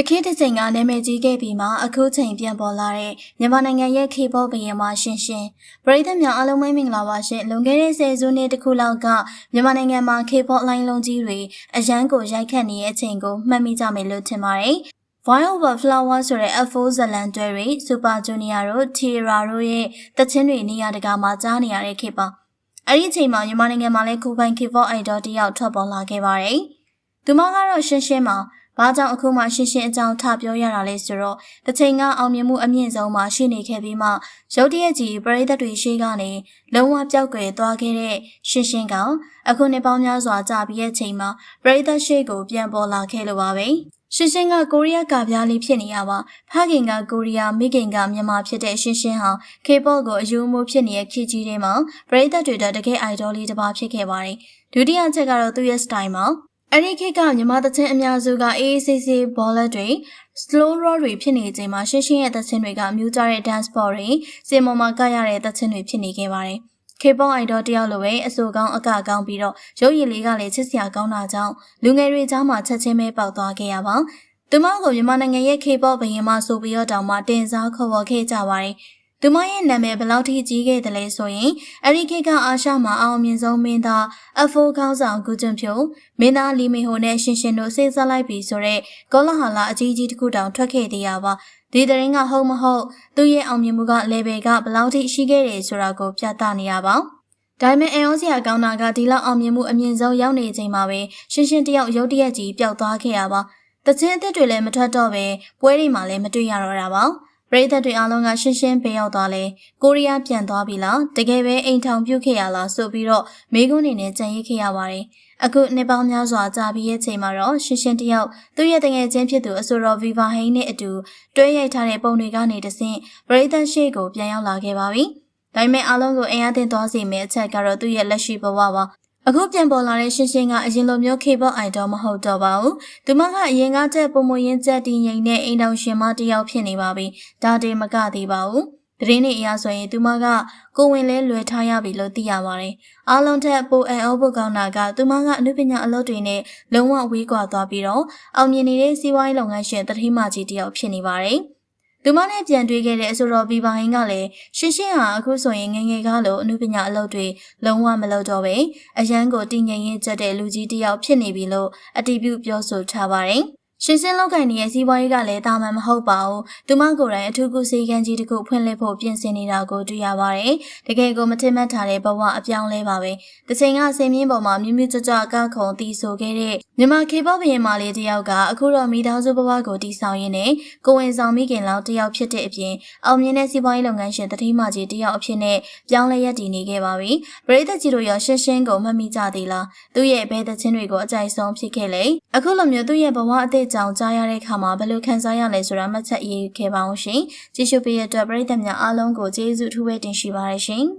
တခေတ်တစ်ချိန်ကနာမည်ကြီးခဲ့ပြီးမှအခုချိန်ပြန်ပေါ်လာတဲ့မြန်မာနိုင်ငံရဲ့ K-pop ဘယင်မှာရှင်ရှင်ပရိသတ်များအားလုံးပဲမင်္ဂလာပါရှင်လွန်ခဲ့တဲ့ဆယ်စုနှစ်တခုလောက်ကမြန်မာနိုင်ငံမှာ K-pop လိုင်းလုံးကြီးတွေအရန်ကိုရိုက်ခတ်နေတဲ့အချိန်ကိုမှတ်မိကြမယ်လို့ထင်ပါတယ် Wild Over Flower ဆိုတဲ့ F4 ဇလန်တွဲတွေ Super Junior တို့ Tira တို့ရဲ့တချင်းတွေနေရာတကာမှာကြားနေရတဲ့ခေတ်ပါအဲ့ဒီအချိန်မှာမြန်မာနိုင်ငံမှာလည်းခုပိုင် K-pop idol တစ်ယောက်ထွက်ပေါ်လာခဲ့ပါတယ်သူမကတော့ရှင်းရှင်းမှာ ဘာကြောင့်အခုမှရှင်းရှင်းအကြောင်းထပြောရတာလဲဆိုတော့တစ်ချိန်ကအောင်မြင်မှုအမြင့်ဆုံးမှာရှိနေခဲ့ပြီးမှရုတ်တရက်ကြီးပရိသတ်တွေရှိကနေလုံးဝပျောက်ကွယ်သွားခဲ့တဲ့ရှင်းရှင်းကအခုနှစ်ပေါင်းများစွာကြာပြီးတဲ့ချိန်မှာပရိသတ်ရှိကိုပြန်ပေါ်လာခဲ့လို့ပါပဲရှင်းရှင်းကကိုရီးယားကပြားလေးဖြစ်နေရပါဖခင်ကကိုရီးယားမိခင်ကမြန်မာဖြစ်တဲ့ရှင်းရှင်းဟာ K-pop ကိုအယူအမှုဖြစ်နေတဲ့ခေတ်ကြီးတွေမှာပရိသတ်တွေတကယ် idol လေးတစ်ပါးဖြစ်ခဲ့ပါတယ်ဒုတိယချက်ကတော့သူ့ရဲ့ style မှာ အဲ့ဒီခေတ်ကမြန်မာသချင်းအများစုကအေးအေးဆေးဆေးဘောလက်တွေ slow roll တွေဖြစ်နေချိန်မှာရှင်းရှင်းရဲ့သချင်းတွေကမြူးကြတဲ့ dance ball တွေစင်မော်မှာကရတဲ့သချင်းတွေဖြစ်နေခဲ့ပါတယ်။ K-pop idol တယောက်လိုပဲအဆိုကောင်းအကကောင်းပြီးတော့ရုပ်ရည်လေးကလည်းချစ်စရာကောင်းတာကြောင့်လူငယ်တွေကြားမှာချက်ချင်းပဲပေါက်သွားခဲ့ရပါ။သူမကိုမြန်မာနိုင်ငံရဲ့ K-pop ဘယင်မဆိုပြီးတော့တောင်မှတင်စားခေါ်ဝေါ်ခဲ့ကြပါတယ်။ သူမရဲ့နာမည်ဘယ်လောက်ထိကြီးခဲ့တယ်လဲဆိုရင်အရိခေတ်ကအာရှမှာအောင်မြင်ဆုံးမင်းသားအဖိုးခေါင်းဆောင်ကုကျွန်းဖြိုမင်းသားလီမီဟိုနဲ့ရှင်ရှင်တို့စိတ်ဆက်လိုက်ပြီဆိုတော့ကောလဟာလာအကြီးကြီးတစ်ခုတောင်ထွက်ခဲ့သေးရပါဒီတရင်ကဟုတ်မဟုတ်သူ့ရဲ့အောင်မြင်မှုက level ကဘယ်လောက်ထိရှိခဲ့တယ်ဆိုတာကိုပြသနေရပါဒါပေမဲ့အန်အောစရာကောင်းတာကဒီလောက်အောင်မြင်မှုအမြင့်ဆုံးရောက်နေချိန်မှာပဲရှင်းရှင်းတယောက်ရုတ်တရက်ကြီးပျောက်သွားခဲ့ရပါတချင်းအစ်စ်တွေလည်းမထွက်တော့ပဲပွဲတွေမှာလည်းမတွေ့ရတော့တာပါ ပရိသတ်တွေအားလုံးကရှင်းရှင်းပေးရောက်သွားလဲကိုရီးယားပြန်သွားပြီလားတကယ်ပဲအိမ်ထောင်ပြုတ်ခဲ့ရလားဆိုပြီးတော့မိကုန်းနေနဲ့ကြံရိတ်ခဲ့ရပါတယ်အခုနှစ်ပေါင်းများစွာကြာပြီးရဲ့ချိန်မှာတော့ရှင်းရှင်းတယောက်သူ့ရဲ့တငယ်ချင်းဖြစ်သူအဆိုတော်ဗီဗာဟိန်းနဲ့အတူတွဲရိုက်ထားတဲ့ပုံတွေကနေတဆင့်ပရိသတ်ရှိကိုပြန်ရောက်လာခဲ့ပါပြီဒါပေမဲ့အားလုံးကိုအင်အားတင်သွားစေမယ့်အချက်ကတော့သူ့ရဲ့လက်ရှိဘဝပါ အခုပြန်ပေါ်လာတဲ့ရှင်းရှင်းကအရင်လိုမျိုး K-pop idol မဟုတ်တော့ပါဘူး။သူမကအရင်ကတက်ပုံမရင်ချက်တည်ငြိမ်တဲ့အိမ်တော်ရှင်မတယောက်ဖြစ်နေပါပြီ။ဒါတည်းမကသေးပါဘူး။သတင်းတွေအရဆိုရင်သူမကကိုဝင်လဲလွယ်ထားရပြီလို့သိရပါတယ်။အားလုံးထက်ပိုအန်အောဖို့ကောင်းတာကသူမကအမှုပညာအလုပ်တွေနဲ့လုံးဝဝေးကွာသွားပြီးတော့အောင်မြင်နေတဲ့စီးပွားရေးလုပ်ငန်းရှင်တတိမကြီးတယောက်ဖြစ်နေပါတယ်။ သူမနဲ့ပြန်တွေ့ခဲ့တဲ့အဆိုတော်ဘီဘာဟင်းကလည်းရှင်းရှင်းဟာအခုဆိုရင်ငငယ်ကားလို့အမှုပညာအလုပ်တွေလုံးဝမလုပ်တော့ပဲအရန်ကိုတည်ငြိမ်ရကျတဲ့လူကြီးတစ်ယောက်ဖြစ်နေပြီလို့အတည်ပြုပြောဆိုထားပါတယ်။ ရှင်းရှင်းလောက်ကင်နေတဲ့စီးပွားရေးကလည်းတာမန်မဟုတ်ပါဘူး။သူမကိုယ်တိုင်အထူးကုစေကန်းကြီးတစ်ခုဖွင့်လှစ်ဖို့ပြင်ဆင်နေတာကိုတွေ့ရပါတယ်။တကယ်ကိုမထင်မှတ်ထားတဲ့ဘဝအပြောင်းလဲပါပဲ။တချိန်ကဆင်မြင့်ပေါ်မှာမြူးမြူးကြွကြွကခုံတီးဆိုခဲ့တဲ့မြန်မာခေပေါဘရင်မလေးတယောက်ကအခုတော့မိသားစုဘဝကိုတည်ဆောင်ရင်းနဲ့ကိုဝင်ဆောင်မိခင်လောက်တယောက်ဖြစ်တဲ့အပြင်အောင်မြင်တဲ့စီးပွားရေးလုပ်ငန်းရှင်တတိမကြီးတယောက်အဖြစ်နဲ့ပြောင်းလဲရည်တည်နေခဲ့ပါပြီ။ပရိသတ်ကြီးတို့ရောရှင်းရှင်းကိုမှတ်မိကြသေးလား။သူ့ရဲ့ဘဲသချင်းတွေကိုအကြိုက်ဆုံးဖြစ်ခဲ့လေ။အခုလိုမျိုးသူ့ရဲ့ဘဝအသေးကြောင်ကြားရတဲ့အခါမှာဘယ်လိုခံစားရလဲဆိုတာမှတ်ချက်ရေးခဲ့ပါအောင်ရှင်။ကြည့်ရှုပေးတဲ့အတွက်ပရိသတ်များအားလုံးကိုကျေးဇူးထူးပဲတင်ရှိပါရရှင်။